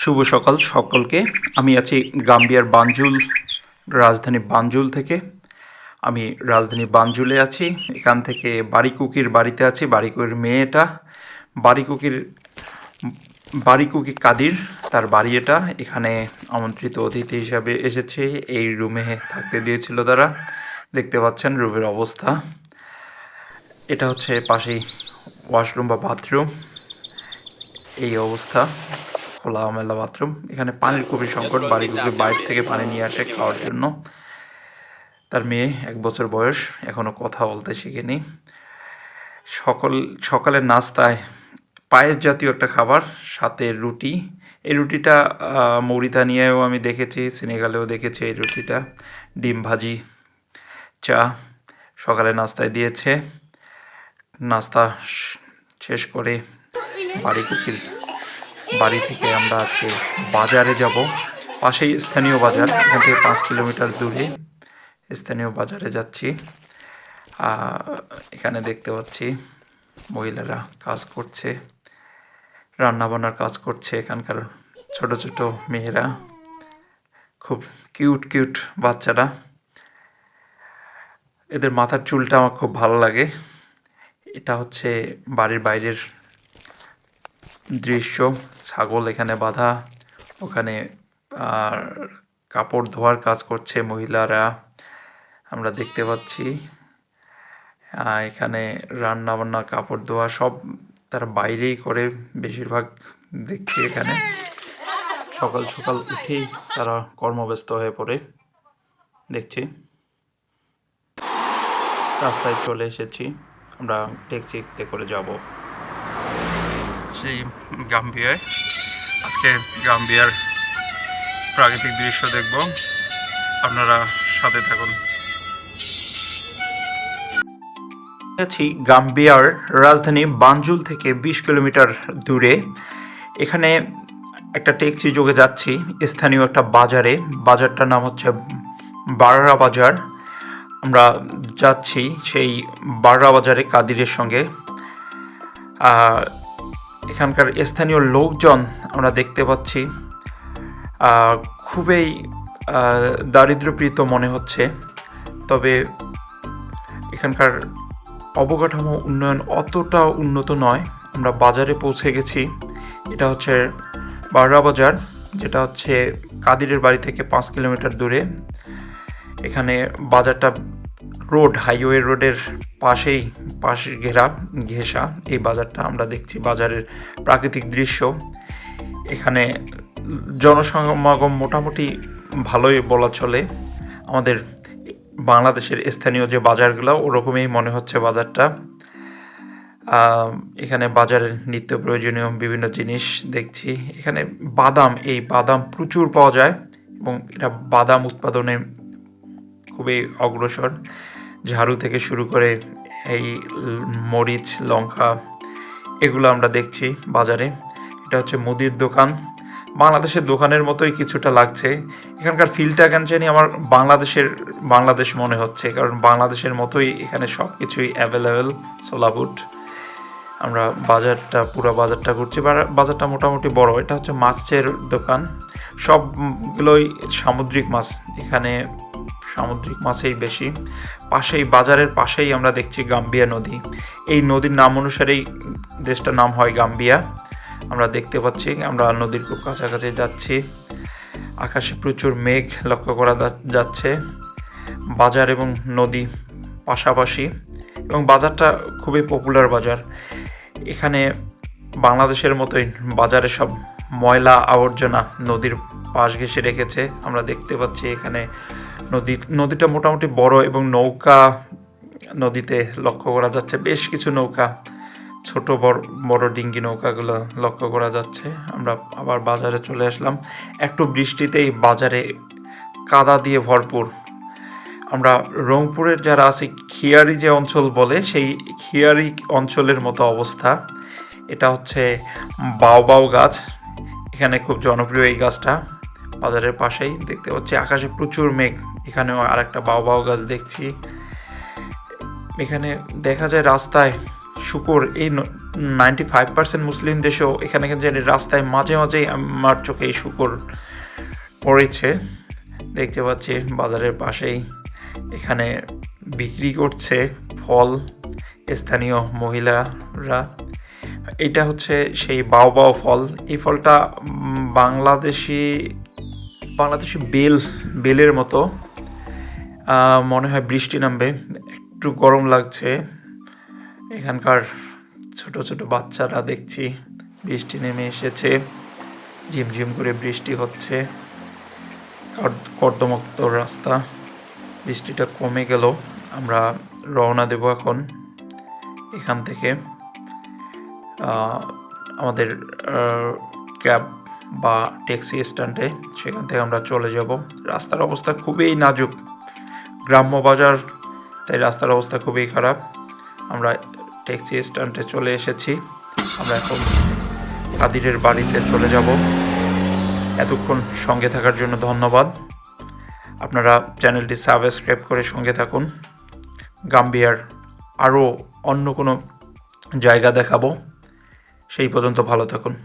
শুভ সকাল সকলকে। আমি আছি গাম্বিয়ার বানজুল, রাজধানী বানজুল থেকে। আমি রাজধানী বানজুলে আছি। এখান থেকে বাড়িকুকির বাড়িতে আছি। বাড়িকুকির মেয়েটা বাড়িকুকির বাড়িকুকি কাদির, তার বাড়ি এটা। এখানে আমন্ত্রিত অতিথি হিসাবে এসেছে। এই রুমে থাকতে দিয়েছিল তারা। দেখতে পাচ্ছেন রুমের অবস্থা। এটা হচ্ছে পাশেই ওয়াশরুম বা বাথরুম। এই অবস্থা। খোলামেলা বাথরুম। এখানে পানির খুবই সংকট, বাড়ি বাড়িগুলোকে বাইরে থেকে পানি নিয়ে আসে খাওয়ার জন্য। তার মেয়ে এক বছর বয়স এখনও কথা বলতে শিখেনি। সকল, সকালের নাস্তায় পায়েস জাতীয় একটা খাবার, সাথে রুটি। এই রুটিটা মৌরিতানিয়ায়ও আমি দেখেছি, সিনেগালেও দেখেছি এই রুটিটা। ডিম ভাজি, চা সকালে নাস্তায় দিয়েছে। নাস্তা শেষ করে বাড়ি কুকির বাড়ি থেকে আমরা আজকে বাজারে যাব। পাশেই স্থানীয় বাজার, এখান থেকে পাঁচ কিলোমিটার দূরে স্থানীয় বাজারে যাচ্ছি। এখানে দেখতে পাচ্ছি মহিলারা কাজ করছে, রান্নাবান্নার কাজ করছে এখানকার ছোট ছোট মেয়েরা। খুব কিউট কিউট বাচ্চারা। এদের মাথার চুলটা আমার খুব ভালো লাগে। এটা হচ্ছে বাড়ির বাইরের দৃশ্য, ছাগল এখানে বাঁধা, ওখানে, আর কাপড় ধোয়ার কাজ করছে মহিলারা, আমরা দেখতে পাচ্ছি। এখানে রান্না বান্না কাপড় ধোয়া সব তারা বাইরেই করে বেশিরভাগ দেখছি এখানে। সকাল সকাল উঠেই তারা কর্মব্যস্ত হয়ে পড়ে, দেখছি। রাস্তায় চলে এসেছি, আমরা ট্যাক্সিতে করে যাব। সেই গাম্বিয়ায়। আজকে গাম্বিয়ার প্রাকৃতিক দৃশ্য দেখব। আপনারা সাথে থাকুন। আছি গাম্বিয়ার রাজধানী বানজুল থেকে বিশ কিলোমিটার দূরে। এখানে একটা ট্যাক্সি যোগে যাচ্ছি। স্থানীয় একটা বাজারে। বাজারটার নাম হচ্ছে বাররা বাজার। আমরা যাচ্ছি সেই বাররা বাজারে কাদিরের সঙ্গে। এখানকার স্থানীয় লোকজন আমরা দেখতে পাচ্ছি। খুবই আহ, দারিদ্র্যপ্রীত মনে হচ্ছে। তবে এখানকার অবকাঠামো উন্নয়ন অতটা উন্নত নয়। আমরা বাজারে পৌঁছে গেছি। এটা হচ্ছে বাররা বাজার যেটা হচ্ছে কাদিরের বাড়ি থেকে পাঁচ কিলোমিটার দূরে। এখানে বাজারটা রোড হাইওয়ে রোডের পাশেই পাশে ঘেরা ঘেঁষা, এই বাজারটা আমরা দেখছি, বাজারের প্রাকৃতিক দৃশ্য। এখানে জনসমাগম মোটামুটি ভালোই বলা চলে। আমাদের বাংলাদেশের স্থানীয় যে বাজারগুলো, ওরকমই মনে হচ্ছে বাজারটা। এখানে বাজারের নিত্য প্রয়োজনীয় বিভিন্ন জিনিস দেখছি। এখানে বাদাম, এই বাদাম প্রচুর পাওয়া যায় এবং এটা বাদাম উৎপাদনে খুবই অগ্রসর। ঝাড়ু থেকে শুরু করে এই মরিচ, লঙ্কা, এগুলো আমরা দেখছি বাজারে। এটা হচ্ছে মুদির দোকান। বাংলাদেশের দোকানের মতোই কিছুটা লাগছে। এখানকার ফিলটা কেন জানি আমার বাংলাদেশের, বাংলাদেশ মনে হচ্ছে, কারণ বাংলাদেশের মতোই এখানে সব কিছুই অ্যাভেলেবেল সোলাপুট আমরা বাজারটা, পুরো বাজারটা ঘুরছি। বাজারটা মোটামুটি বড়। এটা হচ্ছে মাছের দোকান। সবগুলোই সামুদ্রিক মাছ। এখানে সামুদ্রিক মাছেই বেশি। পাশেই, বাজারের পাশেই আমরা দেখছি গাম্বিয়া নদী। এই নদীর নাম অনুসারেই দেশটার নাম হয় গাম্বিয়া। আমরা দেখতে পাচ্ছি, আমরা নদীর খুব কাছাকাছি যাচ্ছি। আকাশে প্রচুর মেঘ লক্ষ্য করা যাচ্ছে। বাজার এবং নদী পাশাপাশি। এবং বাজারটা খুবই পপুলার বাজার। এখানে বাংলাদেশের মতোই বাজারে সব ময়লা আবর্জনা নদীর পাশ ঘেঁষে রেখেছে। আমরা দেখতে পাচ্ছি এখানে নদী, নদীটা মোটামুটি বড় এবং নৌকা নদীতে লক্ষ্য করা যাচ্ছে। বেশ কিছু নৌকা, ছোট বড় বড় ডিঙ্গি নৌকাগুলো লক্ষ্য করা যাচ্ছে। আমরা আবার বাজারে চলে আসলাম। একটু বৃষ্টিতেই বাজারে কাদা দিয়ে ভরপুর। আমরা রংপুরের যারা আছে, খিয়ারি যে অঞ্চল বলে, সেই খিয়ারি অঞ্চলের মতো অবস্থা। এটা হচ্ছে বাও গাছ। এখানে খুব জনপ্রিয় এই গাছটা। বাজারের পাশেই দেখতে পাচ্ছি, আকাশে প্রচুর মেঘ। এখানেও আরেকটা বাও বাও গাছ দেখছি। এখানে দেখা যায় রাস্তায় শুকর, এই নাইনটি ফাইভ পার্সেন্ট মুসলিম দেশেও এখানে কিন্তু রাস্তায় মাঝে মাঝেই আমার চোখে এই শুকর পড়েছে। দেখতে পাচ্ছি বাজারের পাশেই এখানে বিক্রি করছে ফল স্থানীয় মহিলারা। এটা হচ্ছে সেই বাও বাও ফল। এই ফলটা বাংলাদেশি বাংলাদেশি বেল, বেলের মতো মনে হয় বৃষ্টি নামবে, একটু গরম লাগছে। এখানকার ছোট ছোট বাচ্চারা দেখছি, বৃষ্টি নেমে এসেছে, ঝিমঝিম করে বৃষ্টি হচ্ছে। কর- কর্দমাক্ত রাস্তা, বৃষ্টিটা কমে গেল, আমরা রওনা দেব এখন এখান থেকে। আমাদের ক্যাব বা ট্যাক্সি স্ট্যান্ডে সেখান থেকে আমরা চলে যাব। রাস্তার অবস্থা খুবই নাজুক। গ্রাম্য বাজার, তাই রাস্তার অবস্থা খুবই খারাপ। আমরা ট্যাক্সি স্ট্যান্ডে চলে এসেছি। আমরা এখন কাদিরের বাড়িতে চলে যাব। এতক্ষণ সঙ্গে থাকার জন্য ধন্যবাদ। আপনারা চ্যানেলটি সাবস্ক্রাইব করে সঙ্গে থাকুন। গাম্বিয়ার আরও অন্য কোনো জায়গা দেখাবো। সেই পর্যন্ত ভালো থাকুন।